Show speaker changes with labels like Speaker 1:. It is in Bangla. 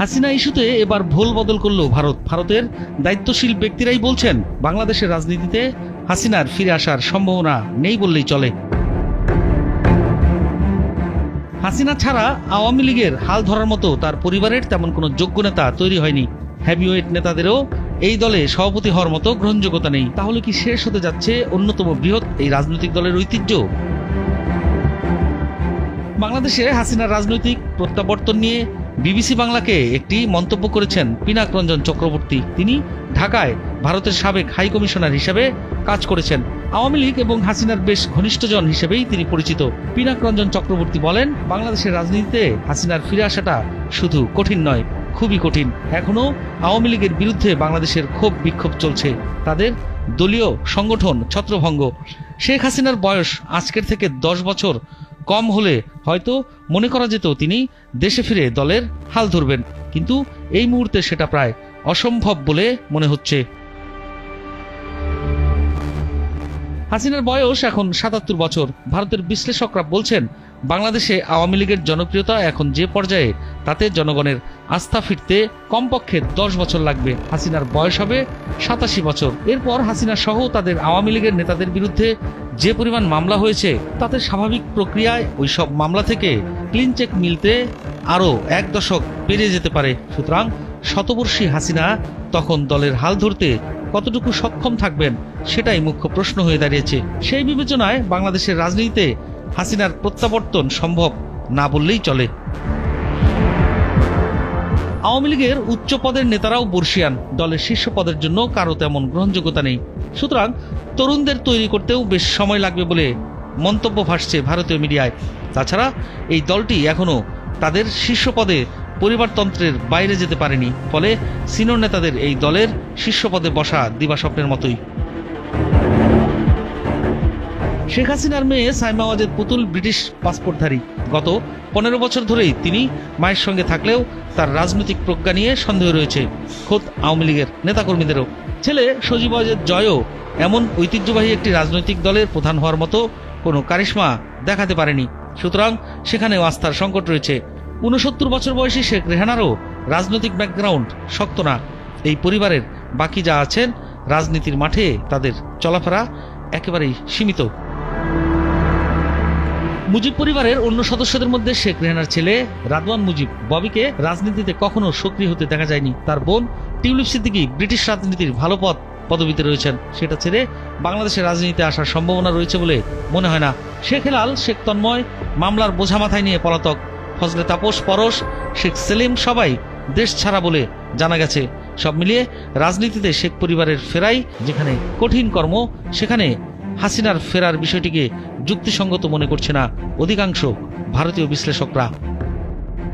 Speaker 1: হাসিনা ইস্যুতে এবার ভুল বদল করল ভারত। ভারতের দায়িত্বশীল ব্যক্তিরাই বলছেন, বাংলাদেশের রাজনীতিতে হাসিনার ফিরে আসার সম্ভাবনা নেই বললেই চলে। হাসিনা ছাড়া আওয়ামী লীগের হাল ধরার মতো তার পরিবারের তেমন কোনো যোগ্য নেতা তৈরি হয়নি। হ্যাভিওয়েট নেতাদেরও এই দলে সভাপতি হওয়ার মতো গ্রহণযোগ্যতা নেই। তাহলে কি শেষ হতে যাচ্ছে অন্যতম বৃহৎ এই রাজনৈতিক দলের ঐতিহ্য? বাংলাদেশে হাসিনার রাজনৈতিক প্রত্যাবর্তন নিয়ে বিবিসি বাংলাকে একটি মন্তব্য করেছেন পিনাক রঞ্জন চক্রবর্তী। তিনি ঢাকায় ভারতের সাবেক হাই কমিশনার হিসেবে কাজ করেছেন। আওয়ামী লীগ এবং হাসিনার বেশ ঘনিষ্ঠজন হিসেবেই তিনি পরিচিত। পিনাক রঞ্জন চক্রবর্তী বলেন, বাংলাদেশের রাজনীতিতে হাসিনার ফিরে আসাটা শুধু কঠিন নয়, খুবই কঠিন। এখনও আওয়ামী লীগের বিরুদ্ধে বাংলাদেশের ক্ষোভ বিক্ষোভ চলছে। তাদের দলীয় সংগঠন ছত্রভঙ্গ। শেখ হাসিনার বয়স আজকের থেকে দশ বছর। কম হলে হয়তো মনে করা যেত তিনি দেশে ফিরে দলের হাল ধরবেন। কিন্তু এই মুহূর্তে সেটা প্রায় অসম্ভব বলে মনে হচ্ছে। হাসিনার বয়স এখন সাতাত্তর বছর। ভারতের বিশ্লেষকরা বলছেন, বাংলাদেশে আওয়ামী লীগের জনপ্রিয়তা এখন যে পর্যায়ে, তাতে জনগণের আস্থা ফিরতে কমপক্ষে দশ বছর লাগবে। হাসিনার বয়স হবে সাতাশি বছর। এরপর হাসিনা সহ তাদের আওয়ামী লীগের নেতাদের বিরুদ্ধে যে পরিমাণ মামলা হয়েছে, তাতে স্বাভাবিক প্রক্রিয়ায় ওই সব মামলা থেকে ক্লিন চেক মিলতে আরও এক দশক পেরিয়ে যেতে পারে। সুতরাং শতবর্ষী হাসিনা, তখন দলের হাল ধরতে কতটুকু সক্ষম থাকবেন সেটাই মুখ্য প্রশ্ন হয়ে দাঁড়িয়েছে। সেই বিবেচনায় বাংলাদেশের রাজনীতিতে হাসিনার প্রত্যাবর্তন সম্ভব না বললেই চলে। আওয়ামী লীগের উচ্চ পদের নেতারাও বর্ষিয়ান, দলের শীর্ষ পদের জন্য কারও তেমন গ্রহণযোগ্যতা নেই। সুতরাং তরুণদের তৈরি করতেও বেশ সময় লাগবে বলে মন্তব্য ভাসছে ভারতীয় মিডিয়ায়। তাছাড়া এই দলটি এখনও তাদের শীর্ষ পদে পরিবারতন্ত্রের বাইরে যেতে পারেনি, ফলে সিনিয়র নেতাদের এই দলের শীর্ষ পদে বসা দিবাস্বপ্নের মতোই। শেখ হাসিনার মেয়ে সাইমা ওয়াজেদ পুতুল ব্রিটিশ পাসপোর্টধারী। গত পনেরো বছর ধরেই তিনি মায়ের সঙ্গে থাকলেও তার রাজনৈতিক প্রজ্ঞা নিয়ে সন্দেহ রয়েছে। খোদ আওয়ামী লীগের নেতাকর্মীদেরও। ছেলে সজীব ওয়াজেদ জয়ও এমন ঐতিহ্যবাহী একটি রাজনৈতিক দলের প্রধান হওয়ার মতো কোনো কারিশ্মা দেখাতে পারেনি। সুতরাং সেখানেও আস্থার সংকট রয়েছে। ঊনসত্তর বছর বয়সী শেখ রেহানারও রাজনৈতিক ব্যাকগ্রাউন্ড শক্ত না। এই পরিবারের বাকি যা আছেন, রাজনীতির মাঠে তাদের চলাফেরা একেবারেই সীমিত। মুজিব পরিবারের অন্য সদস্যদের মধ্যে শেখ রেহানার ছেলে রাদওয়ান মুজিব ববিকে রাজনীতিতে কখনো সক্রিয় হতে দেখা যায়নি। তার বোন টিউলিপ সিদ্দিকি ব্রিটিশ রাজনীতির ভালো পথ পদবিতে রয়েছেন। সেটা ছেড়ে বাংলাদেশের রাজনীতিতে আসার সম্ভাবনা রয়েছে বলে মনে হয় না। শেখ হেলাল, শেখ তন্ময় মামলার বোঝা মাথায় নিয়ে পলাতক। ফজলে তাপস, পরশ, শেখ সেলিম সবাই দেশ ছাড়া বলে জানা গেছে। সব মিলিয়ে রাজনীতিতে শেখ পরিবারের ফেরাই, যেখানে কঠিন কর্ম, সেখানে হাসিনার ফেরার বিষয়টিকে যুক্তিসঙ্গত মনে করছে না অধিকাংশ ভারতীয় বিশ্লেষকরা।